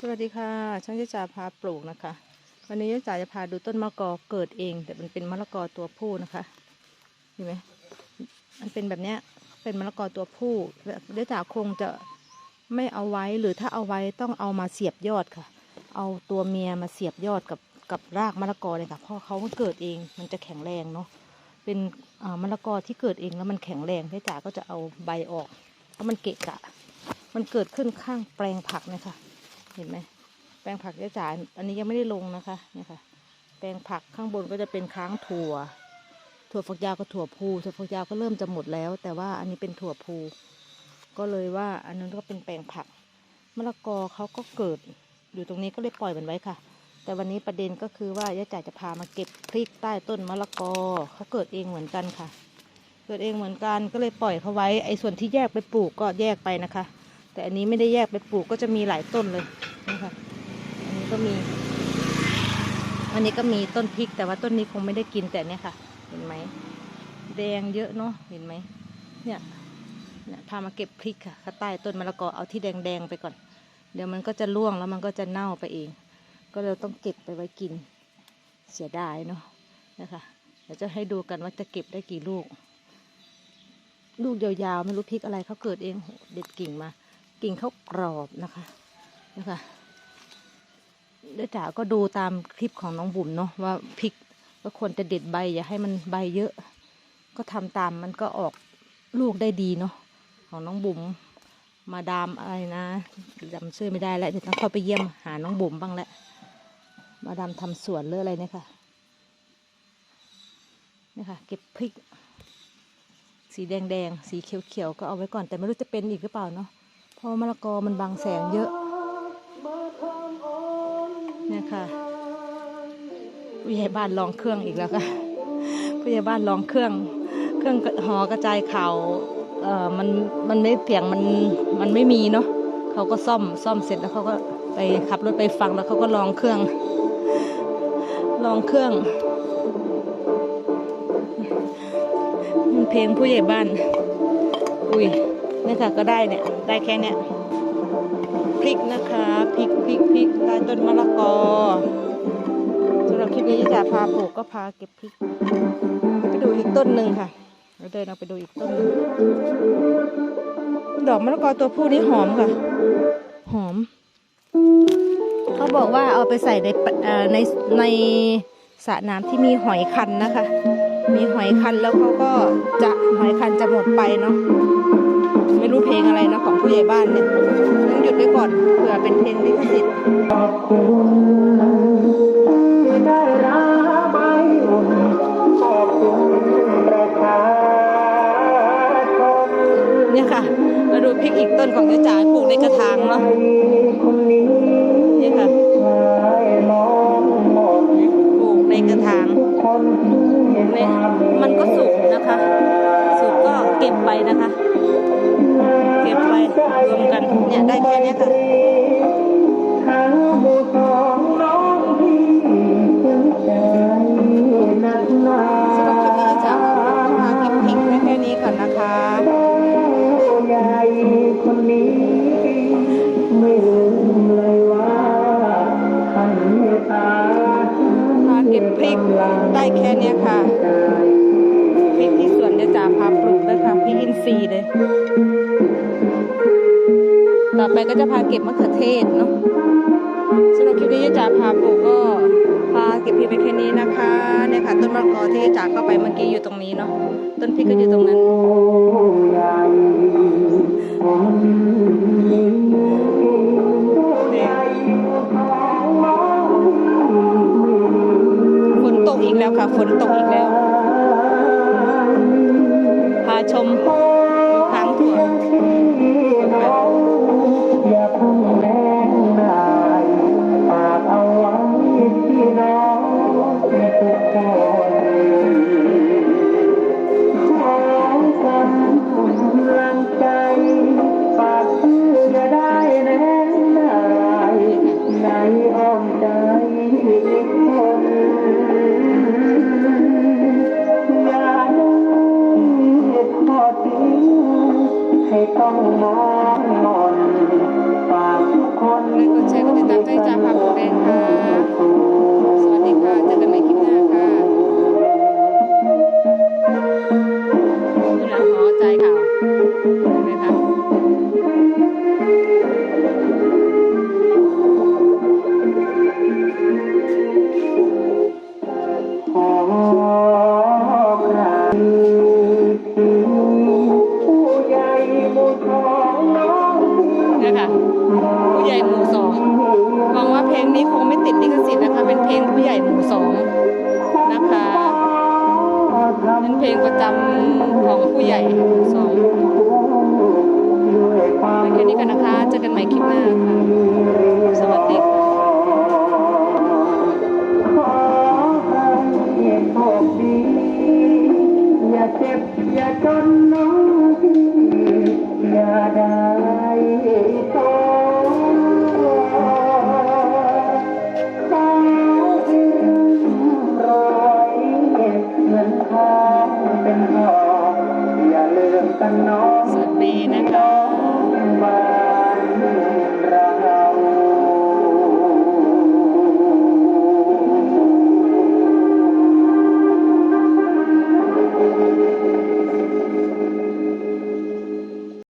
สวัสดีค่ะ ช่างยะจ่าพาปลูกนะคะ วันนี้ยะจ่าจะพาดูต้นมะละกอเกิดเอง แต่มันเป็นมะละกอตัวผู้นะคะเห็นไหมมันเป็นแบบเนี้ยเป็นมะละกอตัวผู้ยะจ่าคงจะไม่เอาไว้หรือถ้าเอาไว้ต้องเอามาเสียบยอดค่ะ เอาตัวเมียมาเสียบยอดกับกับรากมะละกอเลยค่ะเพราะเขาเกิดเองมันจะแข็งแรงเนาะเป็นมะละกอที่เกิดเองแล้วมันแข็งแรงยะจ่าก็จะเอาใบออก เพราะมันเกะกะ มันเกิดขึ้นข้างแปลงผักนะคะ เห็นไหมแปลงผักจะจ๋ายอันนี้ยังไม่ได้ลงนะคะเนี่ยค่ะ แปลงผักข้างบนก็จะเป็นค้างถั่ว ถั่วฝักยาวกับถั่วพูถั่วฝักยาวก็เริ่มจะหมดแล้ว แต่ว่าอันนี้เป็นถั่วพูก็เลยว่าอันนั้นก็เป็นแปลงผักมะละกอเขาก็เกิดอยู่ตรงนี้ก็เลยปล่อยมันไว้ค่ะ แต่วันนี้ประเด็นก็คือว่ายายจ๋ายจะพามาเก็บพริกใต้ต้นมะละกอเขาเกิดเองเหมือนกันค่ะ เกิดเองเหมือนกันก็เลยปล่อยเขาไว้ไอ้ส่วนที่แยกไปปลูกก็แยกไปนะคะ แต่อันนี้ไม่ได้แยกไปปลูกก็จะมีหลายต้นเลยนะคะอันนี้ก็มี อันนี้ก็มีต้นพริกแต่ว่าต้นนี้คงไม่ได้กินแต่เนี่ยค่ะ เห็นไหมแดงเยอะเนาะเห็นไหมเนี่ยเนี่ยพามาเก็บพริกค่ะข้าใต้ต้นมะละกอเอาที่แดงๆไปก่อน เดี๋ยวมันก็จะร่วงแล้วมันก็จะเน่าไปเอง ก็เลยต้องเก็บไปไว้กินเสียดายเนาะนะคะเดี๋ยวจะให้ดูกันว่าจะเก็บได้กี่ลูก ลูกยาวๆ ไม่รู้พริกอะไรเขาเกิดเองเด็ดกิ่งมา กิ่งเขากรอบนะคะนะคะเดี๋ยจ๋าก็ดูตามคลิปของน้องบุ๋มเนาะว่าพริกก็ควรจะเด็ดใบอย่าให้มันใบเยอะ ก็ทำตามมันก็ออกลูกได้ดีเนาะของน้องบุ๋มมาดามอะไรนะจำชื่อไม่ได้แล้วเดี๋ยวต้องเข้าไปเยี่ยมหาน้องบุ๋มบ้างแหละมาดามทำสวนหรืออะไรเนี่ยค่ะนี่ค่ะเก็บพริก สีแดงๆสีเขียวๆก็เอาไว้ก่อนแต่ไม่รู้จะเป็นอีกหรือเปล่าเนาะ เพราะมะละกอมันบังแสงเยอะเนี่ยค่ะผู้ใหญ่บ้านลองเครื่องอีกแล้วค่ะผู้ใหญ่บ้านลองเครื่อง เครื่องหอกระจายข่าวเอ่อมันมันไม่เสียงมันมันไม่มีเนาะเขาก็ซ่อมซ่อมเสร็จแล้วเขาก็ไปขับรถไปฟังแล้วเขาก็ลองเครื่อง ลองเครื่องเพลงผู้ใหญ่บ้าน อุ้ย เนี่ยค่ะก็ได้เนี่ยได้แค่เนี้ยพริกนะคะพริกพริกพริกใต้ต้นมะละกอสำหรับคลิปนี้จะพาปลูกก็พาเก็บพริกไปดูอีกต้นหนึ่งค่ะเราเดินเอาไปดูอีกต้นหนึ่งดอกมะละกอตัวผู้นี้หอมค่ะ หอม เขาบอกว่าเอาไปใส่ในในในสระน้ำที่มีหอยคันนะคะ มีหอยคันแล้วเขาก็จะหอยคันจะหมดไปเนาะ ไม่รู้เพลงอะไรนะของผู้ใหญ่บ้านเนี่ยต้องหยุดไว้ก่อนเผื่อเป็นเพลงลิขสิทธิ์เนี่ยค่ะมาดูพริกอีกต้นของเจ้าจ๋าปลูกในกระถางเนาะคนนี้นี่ค่ะปลูกในกระถางในมันก็สุกนะคะ สุกก็เก็บไปนะคะ ก็บไปรวมกันเนี่ยได้แค่เนี้ยค่ะทั้งผู้สองน้องที่ถึงใจนักหนาสำหรับคลิปนี้จะพาเก็บพริกได้แค่นี้ก่อนนะคะผู้ใหญ่คนนี้ไม่ลืมเลยว่าท่านเมตตาพาเก็บพริกได้แค่เนี้ยค่ะพริกที่สวนจะจ่าพาปลูกด้วยค่ะ พริกอินทรีย์เลย ต่อไปก็จะพาเก็บมะเขือเทศเนาะสำหรับคลิปนี้จะจ่าพาปลูกก็พาเก็บพริกไปแค่นี้นะคะเนี่ยค่ะต้นมะกอที่จ่าเข้าไปเมื่อกี้อยู่ตรงนี้เนาะต้นพริกก็อยู่ตรงนั้นฝนตกอีกแล้วค่ะฝนตกอีก น้องเนี่ยค่ะผู้ใหญ่หมู่สองหวังว่าเพลงนี้คงไม่ติดลิขสิทธิ์นะคะ เป็นเพลงผู้ใหญ่หมู่สองนะคะเป็นเพลงประจำของผู้ใหญ่หมู่สองแค่นี้กันนะคะเจอกันใหม่คลิปหน้าค่ะสวัสดีค่ะอย่าเจ็บอย่าจนน้อง งิน